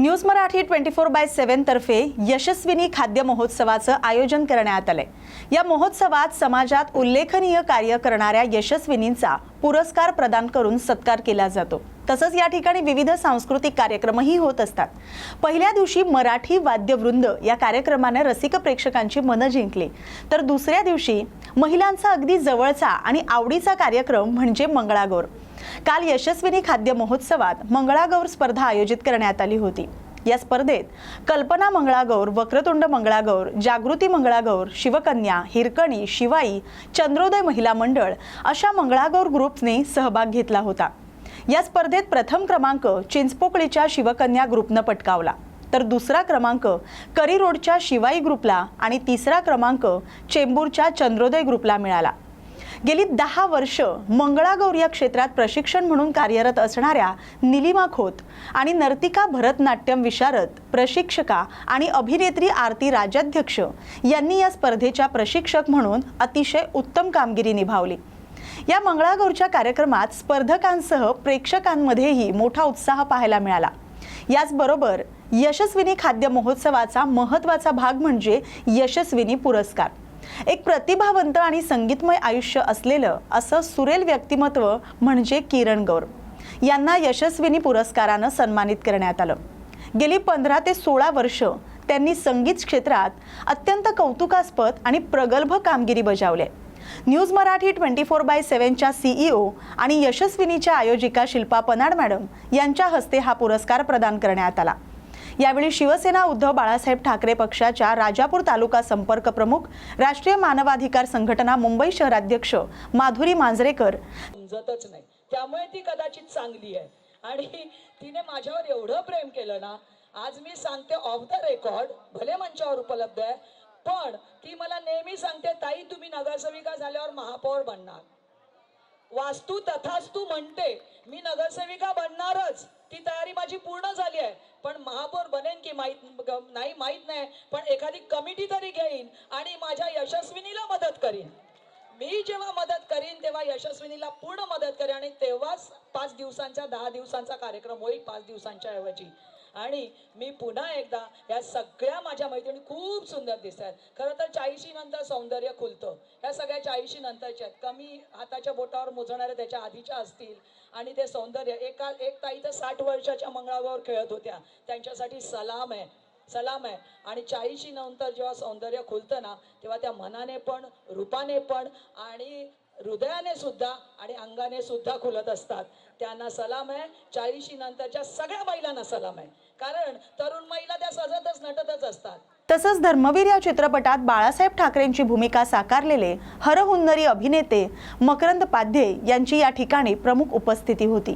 News Marathi twenty four by seven तर्फे यशस्विनी खाद्य महोत्सवाचं आयोजन करण्यात आलंय. या महोत्सवात समाजात उल्लेखनीय कार्य करणाऱ्या यशस्विनींचा पुरस्कार प्रदान करून सत्कार केला जातो. तसंच या ठिकाणी विविध सांस्कृतिक कार्यक्रमही होत असतात. पहिल्या दिवशी मराठी वाद्यवृंद या कार्यक्रमाने रसिक प्रेक्षकांची मनं जिंकली. तर दुसऱ्या दिवशी महिलांचा अगदी जवळचा आणि आवडीचा कार्यक्रम म्हणजे मंगळागौर. काल यशस्विनी खाद्य महोत्सवात मंगळागौर स्पर्धा आयोजित करण्यात आली होती. या स्पर्धेत कल्पना मंगळागौर वक्रतुंड मंगळागौर जागृती मंगळागौर शिवकन्या हिरकणी शिवाई चंद्रोदय महिला मंडळ अशा मंगळागौर ग्रुपने सहभाग घेतला होता. या स्पर्धेत प्रथम क्रमांक चिंचपोकळीच्या शिवकन्या ग्रुपनं पटकावला. तर दुसरा क्रमांक करी रोडच्या शिवाई ग्रुपला आणि तिसरा क्रमांक चेंबूरच्या चंद्रोदय ग्रुपला मिळाला. गेली दहा वर्ष मंगळागौर या क्षेत्रात प्रशिक्षण म्हणून कार्यरत असणाऱ्या निलिमा खोत आणि नर्तिका भरतनाट्यम विशारद प्रशिक्षका आणि अभिनेत्री आरती राजाध्यक्ष यांनी या स्पर्धेच्या प्रशिक्षक म्हणून अतिशय उत्तम कामगिरी निभावली. या मंगळागौरच्या कार्यक्रमात स्पर्धकांसह प्रेक्षकांमध्येही मोठा उत्साह पाहायला मिळाला. याचबरोबर यशस्विनी खाद्य महोत्सवाचा महत्त्वाचा भाग म्हणजे यशस्विनी पुरस्कार. एक प्रतिभावंत आणि संगीतमय आयुष्य असलेलं असं सुरेल व्यक्तिमत्व म्हणजे किरण गौर. यांना यशस्विनी पुरस्कारानं सन्मानित करण्यात आलं. गेली पंधरा ते सोळा वर्ष त्यांनी संगीत क्षेत्रात अत्यंत कौतुकास्पद आणि प्रगल्भ कामगिरी बजावली news Marathi twenty four by सेव्हनच्या CEO आणि यशस्विनीच्या आयोजिका शिल्पा पनाड मॅडम यांच्या हस्ते हा पुरस्कार प्रदान करण्यात आला. यावेळी शिवसेना उद्धव बाळासाहेब ठाकरे पक्षाच्या राजापूर तालुका संपर्क प्रमुख राष्ट्रीय मानवाधिकार संघटना मुंबई शहराध्यक्ष माधुरी मांजरेकर. समजतच नाही. त्यामुळे ती कदाचित चांगली आहे. आणि तिने माझ्यावर एवढं प्रेम केलं ना आज मी सांगते ऑफ द रेकॉर्ड भले मंचावर उपलब्ध आहे पण ती मला नेहमी सांगते ताई तुम्ही नगरसेविका झाल्यावर महापौर बनणार. वास्तू तथास्तू म्हणते. मी नगरसेविका बनणारच. ती तयारी माझी पूर्ण झाली आहे. पण महापौर बनेन की माहीत नाही माहीत नाही. पण एखादी कमिटी तरी घेईन आणि माझ्या यशस्विनीला मदत करीन. मी जेव्हा मदत करीन तेव्हा यशस्विनीला पूर्ण मदत करेन आणि तेव्हाच पाच दिवसांचा दहा दिवसांचा कार्यक्रम होईल पाच दिवसांच्या ऐवजी. आणि मी पुन्हा एकदा या सगळ्या माझ्या मैत्रिणी खूप सुंदर दिसत आहेत खरं तर चाळीशी नंतर सौंदर्य खुलतं. ह्या सगळ्या चाळीशी नंतरच्या आहेत. कमी हाताच्या बोटावर मोजणाऱ्या त्याच्या आधीच्या असतील आणि ते सौंदर्य एका एक ताई तर साठ वर्षाच्या मंगळावर खेळत होत्या. त्यांच्यासाठी सलाम आहे. सलाम आहे. आणि चाळीशी नंतर जेव्हा सौंदर्य खुलतं ना तेव्हा त्या मनाने पण रूपाने पण आणि हृदयाने सुद्धा आणि अंगाने सुद्धा खुलत असतात. त्यांना सलाम आहे. चाळीशी नंतरच्या सगळ्या महिलांना सलाम आहे. कारण तरुण महिला त्या सजतच नटतच असतात. तसंच धर्मवीर या चित्रपटात बाळासाहेब ठाकरेंची भूमिका साकारलेले हरहुन्नरी अभिनेते मकरंद पाध्ये यांची या ठिकाणी प्रमुख उपस्थिती होती.